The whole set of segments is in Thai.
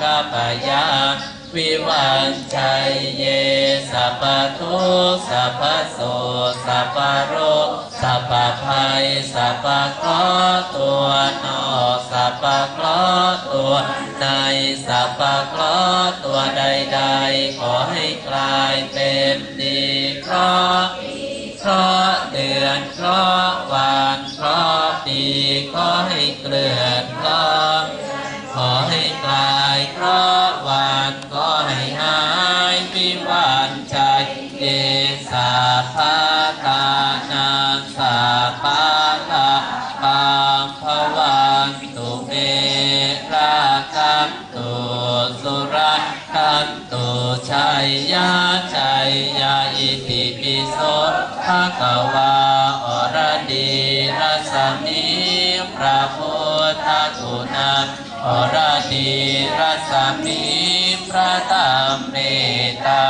ข้ายาวิวันชัยเยสัพพทุสัพพโสสัพพโรสัพพภัยสัพพเคราะห์ตัวนอกสัพพเคราะห์ตัวในสัพพเคราะห์ตัวใดๆ ขอให้กลายเป็นา พระธรรมเมตตา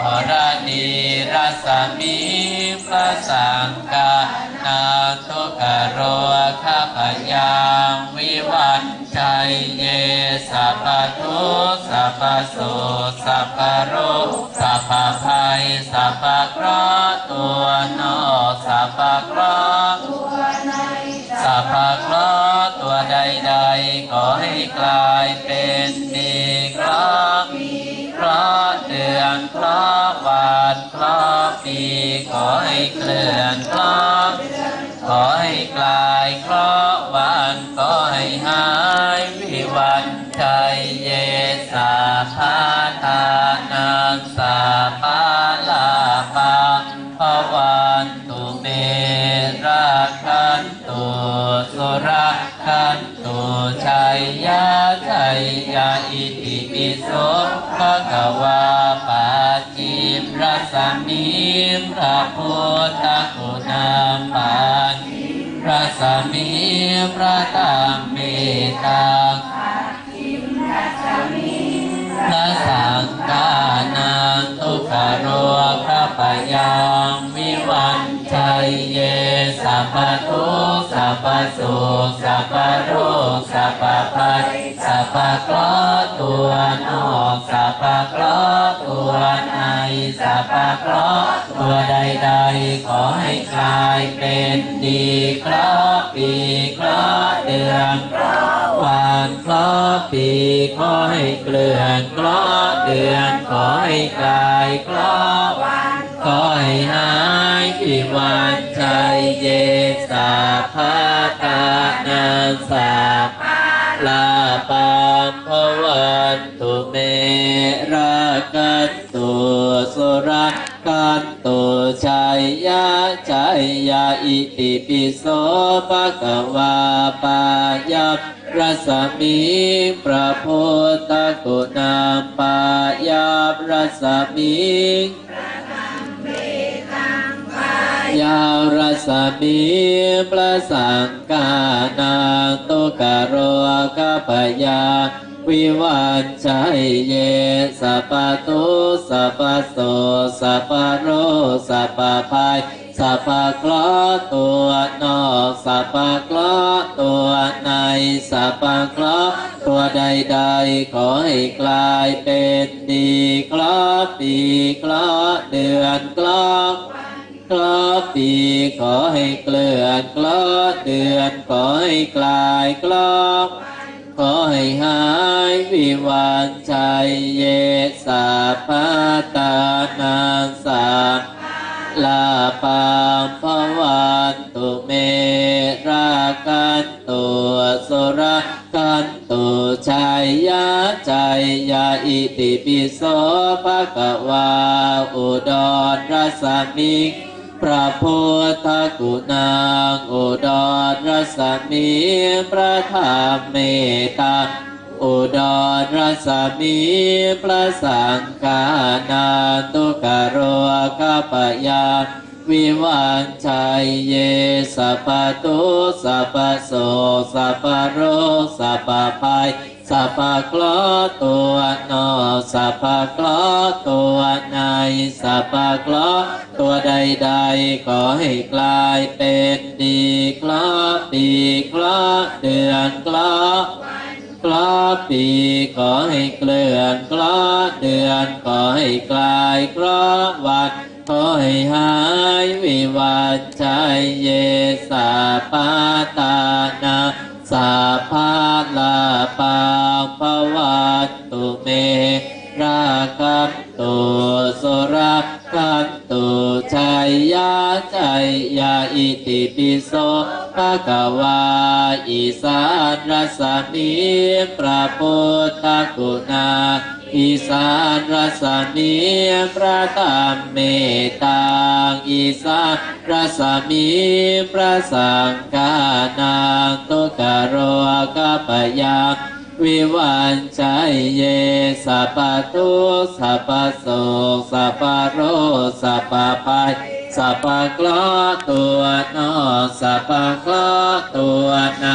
อรดีรัสมิพระสังฆานาทุกโรข้าพยังวิวันชัยเยสัพทุสัพพโสสัพโรสัพภัยสัพพเครตัวนอสัพพเคราะห์สัพพเคร อนเคระวันคระปีขอให้เคลื่อนเคระขอให้กลายคลอ สมิพระพุทธคุณามปาจิพระสมีพระตามเมตังพระสังฆานังทุกขโรพระปยัง พพทุกข์สัพพสุขสัพพโรคสัพพภัยสัพพเคราะห์ตัวนอกสัพพเคราะห์ตัวในสัพพเคราะห์ตัวใดๆขอให้กลายเป็นดีคราะห์ปีคราะห์เดือนคราะห์วันคราะห์ปีขอให้เกลื่อนคราะห์เดือนขอให้กลายคราะห์ขอให้หา ยพิวันชัยเยสัพพะตานังสัพพะลาปัมภวันตุเมราคันตุสุรกันตุชัยยะชัยยะอิติปิโสภะคะวาปายัพรัสมิพระพุทธคุณาปายัพรัสมิารสมีพระสังฆานาตุกโรกพยา วิวันชัยเยสัพพทุสัพโสสัพโรสัพพภัยสัพพเคราะห์ตัวนอกสัพพเคราะห์ตัวในสัพพเคราะห์ตัวใดๆขอให้กลายเป็นดีเคราะห์ปีเคราะห์เดือนเคราะห์เคราะห์ปีขอให้เกลือนคราะห์เดือนขอให้กลายคราะห์ขอให้หายวิวันชัยเยสัพพะตานังสัพลาปัมภวันตุเมราคันตุสุรคันตุชัยยะชัยยะอิติปิโสภะคะวาอุดรรสมิง พระพุทธกุณาอุดรรัสมีพระธรรมเมตตาอุดรรัสมีพระสังฆานาตุกโรกปยาวิวันชัยเยสัพพทุสัพพโสสัพพโรสัพพภัย สัพพเคราะห์ตัวนอกสัพพเคราะห์ตัวในสัพพเคราะห์ตัวใดๆขอให้กลายเป็นดีคราะห์ปีเคราะห์เดือนคราะห์เคกล้อปีขอให้เกลื่อนกล้อเดือนขอให้กลายกล้อวันขอให้หายวิวัชชัยเยสาปาตานา สาพาลาปาภวัตตุเมราคัตตุสุรักขันตุชัยยะชัยยะอิติปิโสภะคะวาอิสานรสมีพระพุทธกุณา อิสานรัสมีพระธรรมเมตตาอิสานรัสมีพระสังฆานาตุกโรกัปยาวิวันใจเยสัพพทุสัพพโสสัพพโรสัพพภัย สัพพคราะห์ตัวนอกสัพพคราะห์ตัวใน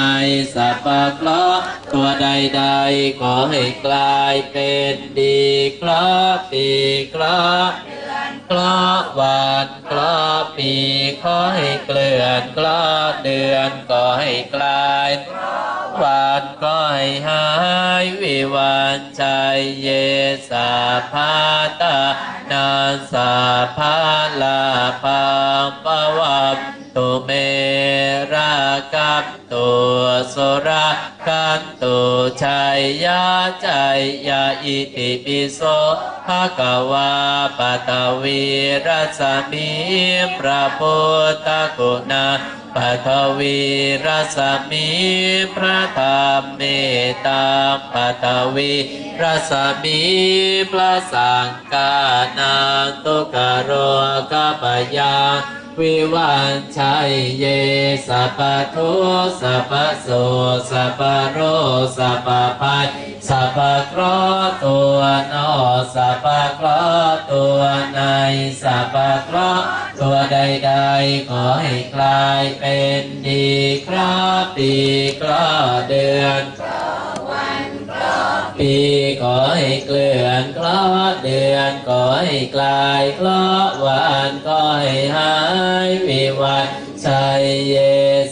สัพพคราะห์ตัวใดๆขอให้กลายเป็นดีคราะห์ปีเคราะห์เคราะห์วันคราะห์ปีขอให้เกลื่อนคราะห์เดือนขอให้กลายวันก็ให้หายวิวันชัยเยสาภาตา นาสาภาลาปังปวัมตุเมรากัปตุสุรากันตุชัยยะชัยยะอิติปิโสภะคะวาปะตวีรัสมีพระพุทธกุณา ปัทวีรัสมีพระธรรมเมตตาปัทวีรัสมีพระสังฆานาตุกโรกปยาวิวันชัยเยสัพทุสัพโสสัพโรสัพภัยสัพพเคราะห์ตัวนอสัพพเคราะห์ตัวในสัพพเคราะห์ ตัวใดๆขอให้กลายเป็นดีเคราะห์ปีเคราะห์เดือนปีขอให้เกลื่อนคราะห์เดือนขอให้กลายคราะห์วันขอให้หายวิวัฒชัยเย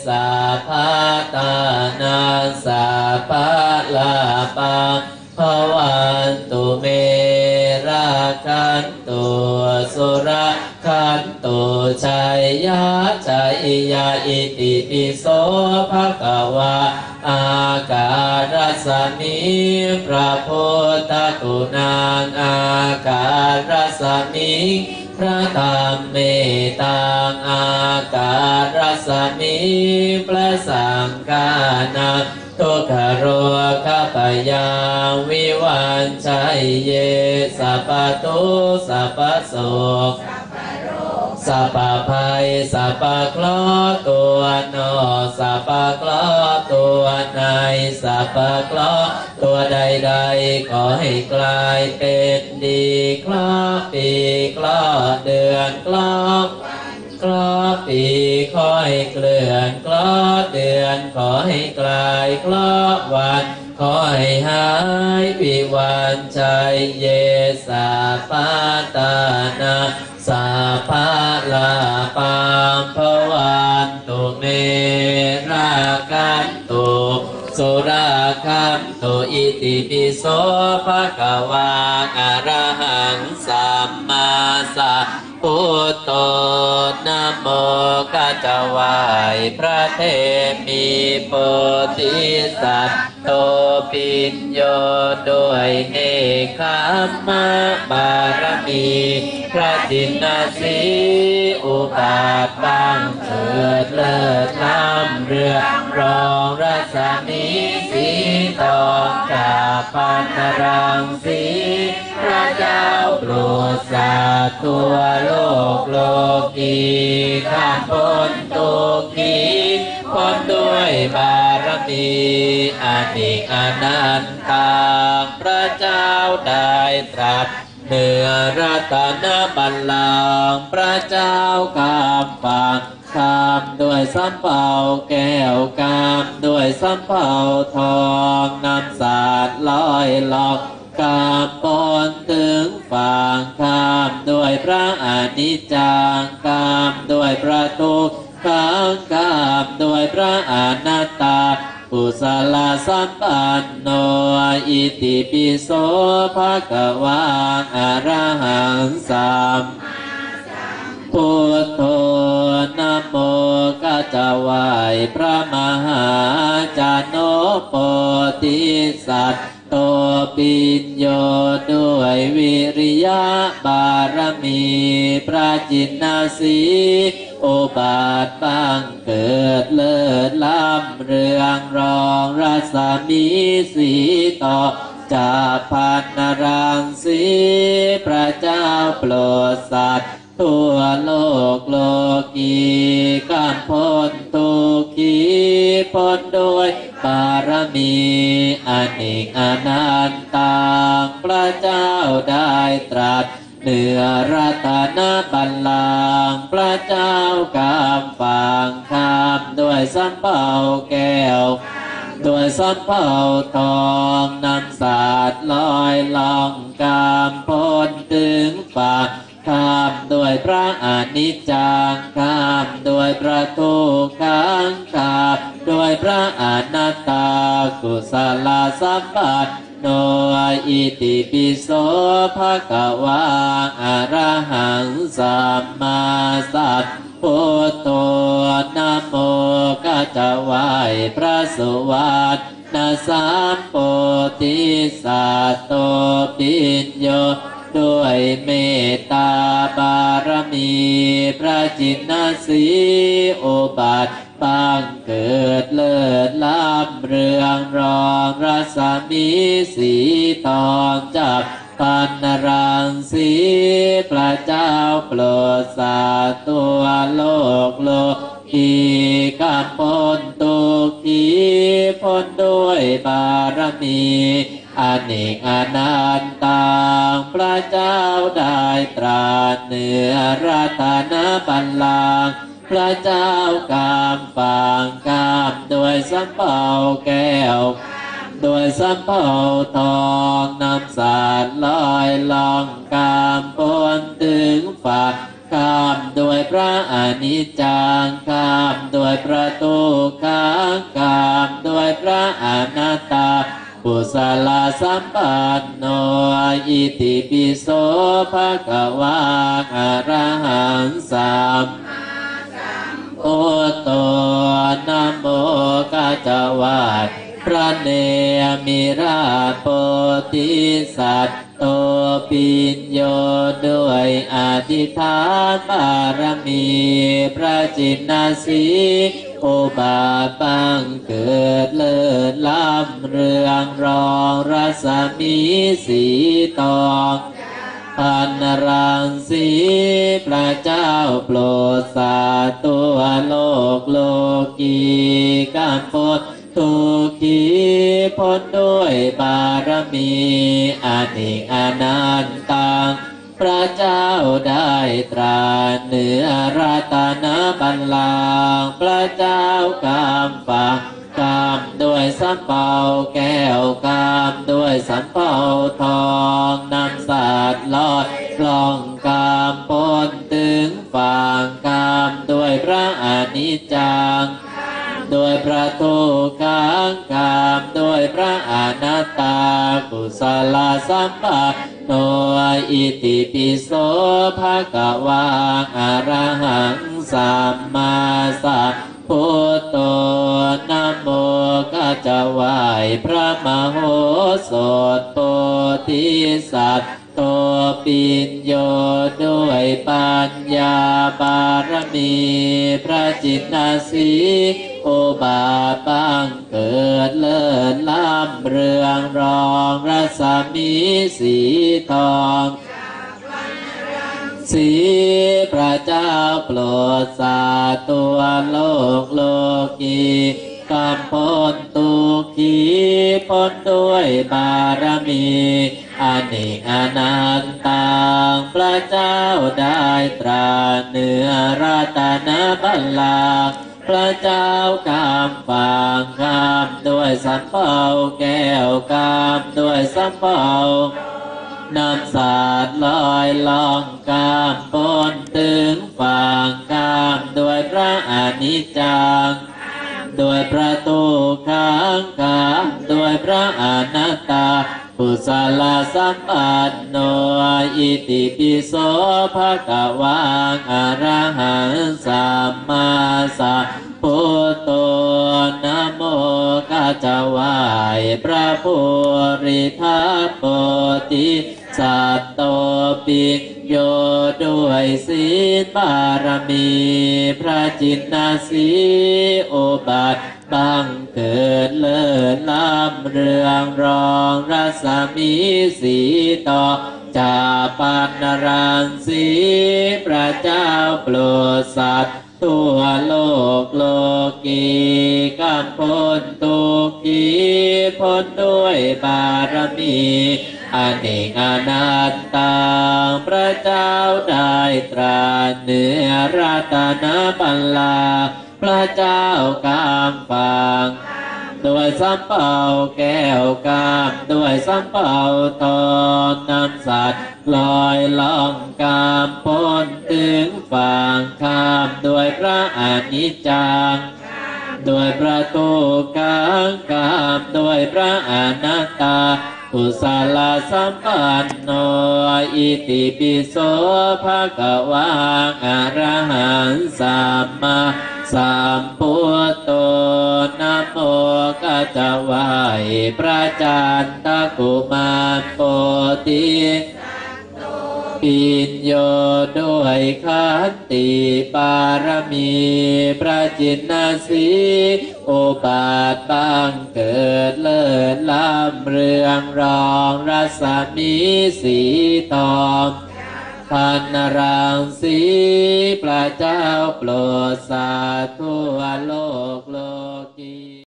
สาภาตานาสาภาลาปัง ชัยยะชัยยะอิติปิโสภะคะวาอาการัสมีพระพุทธกุณาอาการัสมีพระธรรมเมตตาอาการัสมีพระสังฆานาทุกขโรคปยาวิวันชัยเยสัพพทุสัพโสก สัพภัยสัพคราะห์ตัวนอกสัพคราะห์ตัวในสัพคราะห์ตัวใดๆขอให้กลายเป็นดีคราะห์ปีเคราะห์เดือนคราะห์เคราะห์ปีขอให้เกลื่อนคราะห์เดือนขอให้กลายคราะห์วันขอให้หายวิวันชัยเยสาปาตานา สาภาลาปังภวันตุเมรากันตุสุราคันตุอิติปิโสภะคะวาอะระหังสัมมาสัมพุทโธนะโมกัจจวายพระเทมีโพธิสัตว์ โตปิญโยด้วยเนคขมมะบารมี พระจินนาสีอุปาทตั้งเถิดเลิศล้ำเรือรองรัศมีสีทองจาปันรังสีพระเจ้าโปรดสัตว์ทั่วโลกโลกีข้ามพ้นตุกี ด้วยบารมีอนิกอนันตาพระเจ้าได้ตรัสเหนือรัตนบัลลังก์พระเจ้ากามฟังคำด้วยสำเภาแก้วกามด้วยสำเภาทองนำสาดลอยหลอกกามปนถึงฝั่งคามด้วยพระอนิจจังกามด้วยพระทุกขัังกามด้วยพระอนัตตากุศลาสัมปันโนอิติปิโสภะคะวาอรหังสัมพุทโธนะโมกัจจวายพระมหาจาโนโปติสัตโตปิญโยด้วยวิริยะบารมีพระจินนาสี อบาทบังเกิดเลิศล้ำเรืองรองรัศมีสีต่อจาพันนรังสีพระเจ้าโปรดสัตว์ทั่วโลกโลกีการพ้นทุกขีพ้นโดยบารมีอเนกอนันตางพระเจ้าได้ตรัส เหนือรัตนบัลลังก์พระเจ้ากำฟังคำด้วยสัมเป่าแก้ว ด้วยสัมเภาทองนำศาสตร์ลอยลองกามพ้นถึงฝั่งข้ามด้วยพระอนิจจังข้ามด้วยพระทุกขังข้ามด้วยพระอนัตตากุศลสัมปัน โนอิติปิโสภะคะวาอะระหังสัมมาสัมพุทโธนะโมกัจจวายพระสวัสดิ์นาสามโปธิสัตโตปิญโยด้วยเมตตาบารมี พระจินนาสีโอบาทบัง องรัศมีสีทองจากพันนรังสีพระเจ้าโปรดสาตัวโลกโลกีกามพ้นตุกขีพ้นด้วยบารมีอเนกอนันตางพระเจ้าได้ตรัสเหนือรัตนบัลลังพระเจ้ากามฟังกามด้วยสัมเภาแก้ว ด้วยสัมเภาทองนำสารลอยล่องกามพ้นถึงฝั่งข้ามด้วยพระอนิจจังข้ามด้วยพระทุกขังข้ามด้วยพระอนัตตาปุสลาสัมปันโนอิติปิโสภะคะวาอะระหังสัม โอโตนะโมกัจวายพระเนมิราโปติสัตโตปิญโยด้วยอธิษฐานบารมีพระจินนาสีโอบาทบังเกิดเลิศล้ำเรืองรองรัศมีสีทอง พันรังสีพระเจ้าโปรดสาตัวโลกโลกีการพ้นทุกขีพ้นด้วยบารมีอเนกอนันตังพระเจ้าได้ตราเหนือรัตนบัลลังก์พระเจ้ากำฟัง กามด้วยสัมเภาแก้วกามด้วยสัมเภาทองนำศาสตร์ลอยกล่องกามพ้นถึงฝั่งกามด้วยพระอนิจจังด้วยพระทุกังกามด้วยพระอนัตตากุศลสัมปันโนอิติปิโสภะคะวาอระหังสัมมาสัมพุทโธ โมกัจจวายพระมโหสถโพธิสัตว์โตปิญโยด้วยปัญญาบารมี พระจิตนาสีโอบาทบังเกิดเลิศล้ำเรืองรองรัศมีสีทองสีพระเจ้าโปรดสาตัวโลกโลกี กำพ้นตุกขีพ้นด้วยบารมีอเนกอนันตังพระเจ้าได้ตราเนื้อรัตนบัลลังก์พระเจ้ากำฟังคำด้วยสัมเภาแก้วกำด้วยสัมเภานำศาสตร์ลอยล่องกามพ้นถึงฝังกามด้วยพระอนิจจัง ด้วยพระตูขังกาด้วยพระอนัตตาปุสลาสัมปันโนอิติปิโสภะคะวังอะระหังสัมมาสัมพุทโธนะโมกัจจวายพระภูริทัพโพธิสัตโตปิ โยด้วยศีลบารมี พระจินนาสีโอบาทบังเกิดเลิศล้ำเรืองรองรัศมีสีต่อจาปันรังสีพระเจ้าโปรดสัตว์ทั่วโลกโลกีกำพ้นทุกขีพ้นด้วยบารมี อเนกอนัตตาพระเจ้าได้ตราเนือรัตนบัลลาพระเจ้ากามฟังด้วยสัมเปาแก้วกามด้วยสัมเปาตอนนำสัตว์ลอยล่องกามพ้นถึงฝั่งข้ามด้วยพระอนิจจังด้วยประตูกลางกามด้วยพระอนัตตา กุศลสัมปันโนอิติปิโสภะคะวังอรหังสัมมาสัมพุทโธนะโมกัจจวัยพระจันตกุมารโพธิ ปิญโยด้วยขันติปารมีพระจินนาสีโอบาทบังเกิดเลิศล้ำเรืองรองรัศมีสีทองพันนรังสีพระเจ้าโปรดสาทั่วโลกโลก